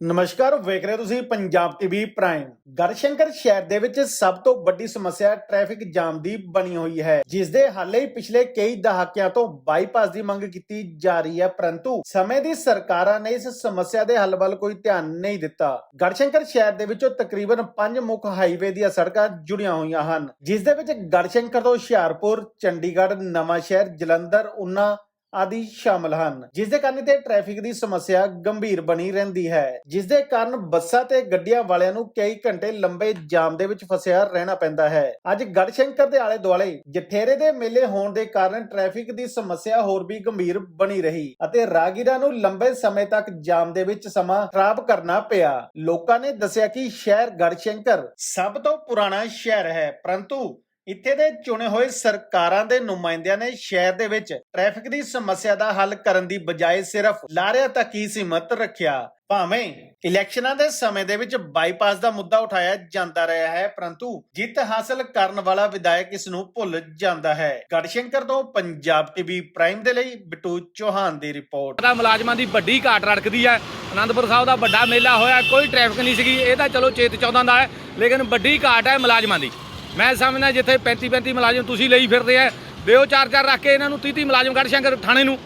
ਨਮਸਕਾਰ, ਵੇਖ ਰਹੇ ਤੁਸੀਂ ਪੰਜਾਬ ਟੀਵੀ ਪ੍ਰਾਈਮ ਗੜਸ਼ੰਕਰ ਸ਼ਹਿਰ ਦੇ ਵਿੱਚ ਸਭ ਤੋਂ ਵੱਡੀ ਸਮੱਸਿਆ ਟ੍ਰੈਫਿਕ ਜਾਮ ਦੀ ਬਣੀ ਹੋਈ ਹੈ ਜਿਸ ਦੇ ਹੱਲ ਲਈ ਪਿਛਲੇ ਕਈ ਦਹਾਕਿਆਂ ਤੋਂ ਬਾਈਪਾਸ ਦੀ ਮੰਗ ਕੀਤੀ ਜਾ ਰਹੀ ਹੈ, ਪਰੰਤੂ ਸਮੇਂ ਦੀ ਸਰਕਾਰਾਂ ਨੇ ਇਸ ਸਮੱਸਿਆ ਦੇ ਹੱਲ ਵੱਲ ਕੋਈ ਧਿਆਨ ਨਹੀਂ ਦਿੱਤਾ। ਗੜਸ਼ੰਕਰ ਸ਼ਹਿਰ ਦੇ ਵਿੱਚੋਂ ਤਕਰੀਬਨ ਪੰਜ ਮੁੱਖ ਹਾਈਵੇ ਦੀਆਂ ਸੜਕਾਂ ਜੁੜੀਆਂ ਹੋਈਆਂ ਹਨ ਜਿਸ ਦੇ ਵਿੱਚ ਗੜਸ਼ੰਕਰ ਤੋਂ ਹੁਸ਼ਿਆਰਪੁਰ, ਚੰਡੀਗੜ੍ਹ ਨਵਾਂ ਸ਼ਹਿਰ ਜਲੰਧਰ, ਉਨਾ ਆਦਿ ਸ਼ਾਮਲ ਹਨ। ਜਿਸ ਦੇ ਕਾਰਨ ਤੇ ਟ੍ਰੈਫਿਕ ਦੀ ਸਮੱਸਿਆ ਗੰਭੀਰ ਬਣੀ ਰਹਿੰਦੀ ਹੈ। ਜਿਸ ਦੇ ਕਾਰਨ ਬੱਸਾਂ ਤੇ ਗੱਡੀਆਂ ਵਾਲਿਆਂ ਨੂੰ ਕਈ ਘੰਟੇ ਲੰਬੇ ਜਾਮ ਦੇ ਵਿੱਚ ਫਸਿਆ ਰਹਿਣਾ ਪੈਂਦਾ ਹੈ। ਅੱਜ ਗੜਸ਼ੰਕਰ ਦੇ ਆਲੇ ਦੁਆਲੇ ਜਠੇਰੇ ਦੇ ਮੇਲੇ ਹੋਣ ਦੇ ਕਾਰਨ ਟ੍ਰੈਫਿਕ ਦੀ ਸਮੱਸਿਆ ਹੋਰ ਵੀ ਗੰਭੀਰ ਬਣੀ ਰਹੀ ਅਤੇ ਰਾਗੀਰਾਂ ਨੂੰ ਲੰਬੇ ਸਮੇਂ ਤੱਕ ਜਾਮ ਦੇ ਵਿੱਚ ਸਮਾਂ ਖਰਾਬ ਕਰਨਾ ਪਿਆ। ਲੋਕਾਂ ਨੇ ਦੱਸਿਆ ਕਿ ਸ਼ਹਿਰ ਗੜਸ਼ੰਕਰ ਸਭ ਤੋਂ ਪੁਰਾਣਾ ਸ਼ਹਿਰ ਹੈ, ਪਰੰਤੂ ਇੱਥੇ ਦੇ ਚੁਣੇ ਹੋਏ ਸਰਕਾਰਾਂ ਦੇ ਨੁਮਾਇੰਦਿਆਂ ਨੇ ਸ਼ਹਿਰ ਦੇ ਵਿੱਚ ਟ੍ਰੈਫਿਕ ਦੀ ਸਮੱਸਿਆ ਦਾ ਹੱਲ ਕਰਨ ਦੀ ਬਜਾਏ ਸਿਰਫ ਲਾਰਿਆਂ ਤੱਕ ਹੀ ਸੀਮਤ ਰੱਖਿਆ। ਭਾਵੇਂ ਇਲੈਕਸ਼ਨਾਂ ਦੇ ਸਮੇਂ ਦੇ ਵਿੱਚ ਬਾਈਪਾਸ ਦਾ ਮੁੱਦਾ ਉਠਾਇਆ ਜਾਂਦਾ ਰਿਹਾ ਹੈ, ਪਰੰਤੂ ਜਿੱਤ ਹਾਸਲ ਕਰਨ ਵਾਲਾ ਵਿਧਾਇਕ ਇਸ ਨੂੰ ਭੁੱਲ ਜਾਂਦਾ ਹੈ। ਗੜਸ਼ੰਕਰ ਤੋਂ ਪੰਜਾਬ ਟੀਵੀ ਪ੍ਰਾਈਮ ਦੇ ਲਈ ਬਿੱਟੂ ਚੌਹਾਨ ਦੀ ਰਿਪੋਰਟ। ਦਾ ਮੁਲਾਜ਼ਮਾਂ ਦੀ ਵੱਡੀ ਘਾਟ ਰੜਕਦੀ ਹੈ। ਆਨੰਦਪੁਰ ਸਾਹਿਬ ਦਾ ਵੱਡਾ ਮੇਲਾ ਹੋਇਆ, ਕੋਈ ਟ੍ਰੈਫਿਕ ਨਹੀਂ ਸੀਗੀ, ਇਹ ਤਾਂ ਚਲੋ ਚੇਤ ਚੌਦਾਂ ਦਾ ਹੈ, ਲੇਕਿਨ ਵੱਡੀ ਘਾਟ ਹੈ ਮੁਲਾਜ਼ਮਾਂ ਦੀ। ਮੈਂ ਸਮਝਦਾ ਜਿੱਥੇ 35 35 ਮੁਲਾਜ਼ਮ ਤੁਸੀਂ ਲਈ ਫਿਰਦੇ ਆ, ਦਿਓ ਚਾਰ ਚਾਰ ਰੱਖ ਕੇ ਇਹਨਾਂ ਨੂੰ 30 30 ਮੁਲਾਜ਼ਮ ਕੱਢ ਸ਼ੰਕਰ ਥਾਣੇ ਨੂੰ।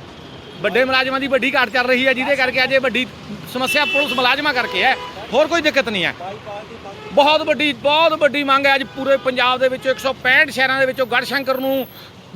ਵੱਡੇ ਮੁਲਾਜ਼ਮਾਂ ਦੀ ਵੱਡੀ ਘਾਟ ਚੱਲ ਰਹੀ ਹੈ, ਜਿਹਦੇ ਕਰਕੇ ਅੱਜ ਇਹ ਵੱਡੀ ਸਮੱਸਿਆ ਪੁਲਿਸ ਮੁਲਾਜ਼ਮਾਂ ਕਰਕੇ ਹੈ। ਹੋਰ ਕੋਈ ਦਿੱਕਤ ਨਹੀਂ ਹੈ। ਬਹੁਤ ਵੱਡੀ ਬਹੁਤ ਵੱਡੀ ਮੰਗ ਹੈ ਅੱਜ ਪੂਰੇ ਪੰਜਾਬ ਦੇ ਵਿੱਚ 165 ਸ਼ਹਿਰਾਂ ਦੇ ਵਿੱਚੋਂ ਗੜਸ਼ੰਕਰ ਨੂੰ।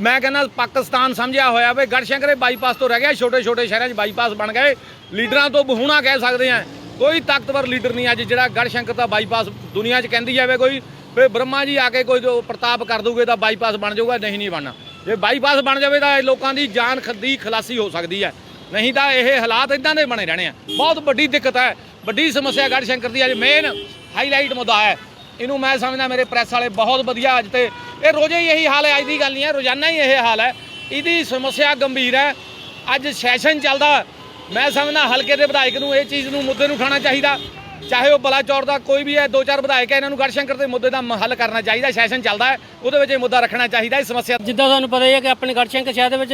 ਮੈਂ ਕਹਿੰਦਾ ਪਾਕਿਸਤਾਨ ਸਮਝਿਆ ਹੋਇਆ ਵੇ ਗੜਸ਼ੰਕਰ ਇਹ ਬਾਈਪਾਸ ਤੋਂ ਰਹਿ ਗਿਆ, ਛੋਟੇ ਛੋਟੇ ਸ਼ਹਿਰਾਂ 'ਚ ਬਾਈਪਾਸ ਬਣ ਗਏ। ਲੀਡਰਾਂ ਤੋਂ ਬਹੂਣਾ ਕਹਿ ਸਕਦੇ ਆ ਕੋਈ ਤਾਕਤਵਰ ਲੀਡਰ ਨਹੀਂ ਅੱਜ ਜਿਹੜਾ ਗੜਸ਼ੰਕਰ ਦਾ ਬਾਈਪਾਸ ਦੁਨੀਆ 'ਚ ਕਹਿੰਦੀ ਜਾਵੇ ਕੋਈ। ਵੀ ਬ੍ਰਹਮਾ ਜੀ ਆ ਕੇ ਕੋਈ ਜੋ ਪ੍ਰਤਾਪ ਕਰ ਦੂਗੇ ਤਾਂ ਬਾਈਪਾਸ ਬਣ ਜਾਊਗਾ, ਨਹੀਂ ਨਹੀਂ ਬਣਨਾ। ਜੇ ਬਾਈਪਾਸ ਬਣ ਜਾਵੇ ਤਾਂ ਇਹ ਲੋਕਾਂ ਦੀ ਜਾਨ ਖੱਦੀ ਖਲਾਸੀ ਹੋ ਸਕਦੀ ਹੈ। ਨਹੀਂ ਤਾਂ ਇਹ ਹਾਲਾਤ ਇਦਾਂ ਦੇ ਬਣੇ ਰਹਿਣੇ ਆ। ਬਹੁਤ ਵੱਡੀ ਦਿੱਕਤ ਹੈ। ਵੱਡੀ ਸਮੱਸਿਆ ਗੜ ਸ਼ੰਕਰ ਦੀ ਅੱਜ ਮੇਨ ਹਾਈਲਾਈਟ ਮੁੱਦਾ ਹੈ। ਇਹਨੂੰ ਮੈਂ ਸਮਝਦਾ ਮੇਰੇ ਪ੍ਰੈਸ ਵਾਲੇ ਬਹੁਤ ਵਧੀਆ ਅੱਜ ਤੇ। ਇਹ ਰੋਜ਼ੇ ਹੀ ਇਹੀ ਹਾਲ ਹੈ, ਅੱਜ ਦੀ ਗੱਲ ਨਹੀਂ ਹੈ, ਰੋਜ਼ਾਨਾ ਹੀ ਇਹ ਹਾਲ ਹੈ। ਇਹਦੀ ਸਮੱਸਿਆ ਗੰਭੀਰ ਹੈ। ਅੱਜ ਸੈਸ਼ਨ ਚੱਲਦਾ। ਮੈਂ ਸਮਝਦਾ ਹਲਕੇ ਦੇ ਵਿਧਾਇਕ ਨੂੰ ਇਹ ਚੀਜ਼ ਨੂੰ ਮੁੱਦੇ ਨੂੰ ਉਠਾਉਣਾ ਚਾਹੀਦਾ। ਚਾਹੇ ਉਹ ਬਲਾਚੌਰ ਦਾ ਕੋਈ ਵੀ ਹੈ ਦੋ ਚਾਰ ਵਿਧਾਇਕ ਹੈ ਇਹਨਾਂ ਨੂੰ ਗੜਸ਼ੰਕਰ ਦੇ ਮੁੱਦੇ ਦਾ ਹੱਲ ਕਰਨਾ ਚਾਹੀਦਾ ਸੈਸ਼ਨ ਚੱਲਦਾ ਹੈ ਉਹਦੇ ਵਿੱਚ ਇਹ ਮੁੱਦਾ ਰੱਖਣਾ ਚਾਹੀਦਾ ਇਸ ਸਮੱਸਿਆ ਜਿੱਦਾਂ ਤੁਹਾਨੂੰ ਪਤਾ ਹੀ ਹੈ ਕਿ ਆਪਣੇ ਗੜਸ਼ੰਕਰ ਸ਼ਹਿਰ ਦੇ ਵਿੱਚ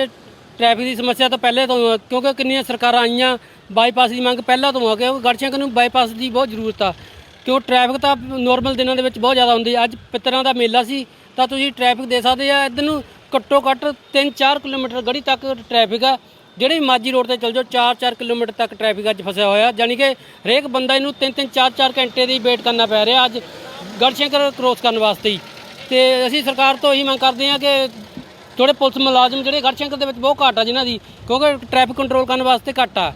ਟ੍ਰੈਫਿਕ ਦੀ ਸਮੱਸਿਆ ਤਾਂ ਪਹਿਲੇ ਤੋਂ ਹੈ, ਕਿਉਂਕਿ ਕਿੰਨੀਆਂ ਸਰਕਾਰਾਂ ਆਈਆਂ ਬਾਈਪਾਸ ਦੀ ਮੰਗ ਪਹਿਲਾਂ ਤੋਂ ਆ ਕਿਉਂਕਿ ਗੜਸ਼ੰਕਰ ਨੂੰ ਬਾਈਪਾਸ ਦੀ ਬਹੁਤ ਜ਼ਰੂਰਤ ਆ। ਕਿਉਂ ਟ੍ਰੈਫਿਕ ਤਾਂ ਨੋਰਮਲ ਦਿਨਾਂ ਦੇ ਵਿੱਚ ਬਹੁਤ ਜ਼ਿਆਦਾ ਹੁੰਦੀ ਅੱਜ ਪਿੱਤਰਾਂ ਦਾ ਮੇਲਾ ਸੀ ਤਾਂ ਤੁਸੀਂ ਟ੍ਰੈਫਿਕ ਦੇ ਸਕਦੇ ਆ ਇੱਧਰ ਨੂੰ ਘੱਟੋ ਘੱਟ 3-4 ਕਿਲੋਮੀਟਰ ਗੜੀ ਤੱਕ ਟ੍ਰੈਫਿਕ ਆ ਜਿਹੜੀ ਮਾਜੀ ਰੋਡ ਤੇ ਚੱਲ ਜਾਓ 4-4 ਕਿਲੋਮੀਟਰ ਤੱਕ ਟ੍ਰੈਫਿਕ ਅੱਜ ਫਸਿਆ ਹੋਇਆ। ਯਾਨੀ ਕਿ ਹਰੇਕ ਬੰਦਾ ਇਹਨੂੰ 3-3 4-4 ਘੰਟੇ ਦੀ ਵੇਟ ਕਰਨਾ ਪੈ ਰਿਹਾ। ਅੱਜ ਗੜਸ਼ੰਕਰ ਕ੍ਰੋਸ ਕਰਨ ਵਾਸਤੇ ਹੀ। ਤੇ ਅਸੀਂ ਸਰਕਾਰ ਤੋਂ ਇਹੀ ਮੰਗ ਕਰਦੇ ਹਾਂ ਕਿ ਥੋੜੇ ਪੁਲਿਸ ਮੁਲਾਜ਼ਮ ਜਿਹੜੇ ਗੜਸ਼ੰਕਰ ਦੇ ਵਿੱਚ ਬਹੁਤ ਘੱਟ ਆ ਜਿਨ੍ਹਾਂ ਦੀ, ਕਿਉਂਕਿ ਟ੍ਰੈਫਿਕ ਕੰਟਰੋਲ ਕਰਨ ਵਾਸਤੇ ਘੱਟ ਆ।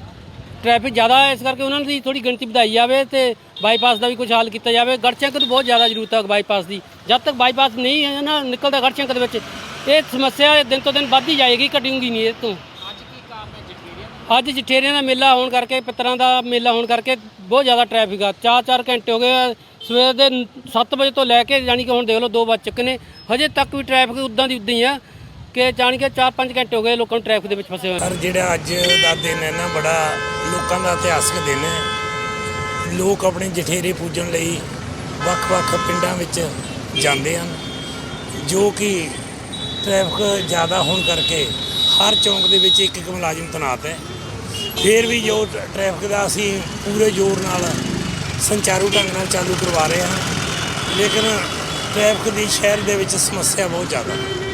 ਟ੍ਰੈਫਿਕ ਜ਼ਿਆਦਾ ਹੈ ਇਸ ਕਰਕੇ ਉਹਨਾਂ ਦੀ ਥੋੜੀ ਗਿਣਤੀ ਵਧਾਈ ਜਾਵੇ ਤੇ ਬਾਈਪਾਸ ਦਾ ਵੀ ਕੁਝ ਹੱਲ ਕੀਤਾ ਜਾਵੇ। ਗੜਸ਼ੰਕਰ ਨੂੰ ਬਹੁਤ ਜ਼ਿਆਦਾ ਜ਼ਰੂਰਤ ਹੈ ਬਾਈਪਾਸ ਦੀ। ਜਦ ਤੱਕ ਬਾਈਪਾਸ ਨਹੀਂ ਹੈ ਨਾ ਨਿਕਲਦਾ ਗੜਸ਼ੰਕਰ ਦੇ ਵਿੱਚ, ਇਹ ਸਮੱਸਿਆ ਦਿਨ ਤੋਂ ਦਿਨ ਵੱਧਦੀ ਜਾਏਗੀ, ਘਟੂਗੀ ਨਹੀਂ ਇਹ ਤੋਂ। ਅੱਜ ਜਠੇਰਿਆਂ ਦਾ ਮੇਲਾ ਹੋਣ ਕਰਕੇ, ਪਿੱਤਰਾਂ ਦਾ ਮੇਲਾ ਹੋਣ ਕਰਕੇ ਬਹੁਤ ਜ਼ਿਆਦਾ ਟ੍ਰੈਫਿਕ ਆ। 4-4 ਘੰਟੇ ਹੋ ਗਏ ਸਵੇਰ ਦੇ 7 ਵਜੇ ਤੋਂ ਲੈ ਕੇ ਜਾਣੀ ਕਿ ਹੁਣ ਦੇਖ ਲਓ 2 ਵੱਜ ਚੁੱਕੇ ਨੇ। ਹਜੇ ਤੱਕ ਵੀ ਟ੍ਰੈਫਿਕ ਉਦਾਂ ਦੀ ਉਦਾਂ ਹੀ ਆ ਕਿ ਜਾਣੀ ਕਿ 4-5 ਘੰਟੇ ਹੋ ਗਏ ਲੋਕਾਂ ਨੂੰ ਟ੍ਰੈਫਿਕ ਦੇ ਵਿੱਚ ਫਸੇ ਹੋਏ ਸਰ ਜਿਹੜਾ ਅੱਜ ਦਾ ਦਿਨ ਹੈ ਨਾ, ਬੜਾ ਲੋਕਾਂ ਦਾ ਇਤਿਹਾਸਕ ਦਿਨ ਹੈ। ਲੋਕ ਆਪਣੇ ਜਠੇਰੇ ਪੂਜਣ ਲਈ ਵੱਖ-ਵੱਖ ਪਿੰਡਾਂ ਵਿੱਚ ਜਾਂਦੇ ਹਨ। ਜੋ ਕਿ ਟ੍ਰੈਫਿਕ ਜ਼ਿਆਦਾ ਹੋਣ ਕਰਕੇ ਹਰ ਚੌਂਕ ਦੇ ਵਿੱਚ ਇੱਕ ਇੱਕ ਮੁਲਾਜ਼ਮ ਤੈਨਾਤ ਹੈ। ਫਿਰ ਵੀ ਜੋ ਟ- ਟ੍ਰੈਫਿਕ ਦਾ ਅਸੀਂ ਪੂਰੇ ਜ਼ੋਰ ਨਾਲ ਸੰਚਾਰੂ ਢੰਗ ਨਾਲ ਚਾਲੂ ਕਰਵਾ ਰਹੇ ਹਾਂ। ਲੇਕਿਨ ਟ੍ਰੈਫਿਕ ਦੀ ਸ਼ਹਿਰ ਦੇ ਵਿੱਚ ਸਮੱਸਿਆ ਬਹੁਤ ਜ਼ਿਆਦਾ ਹੈ।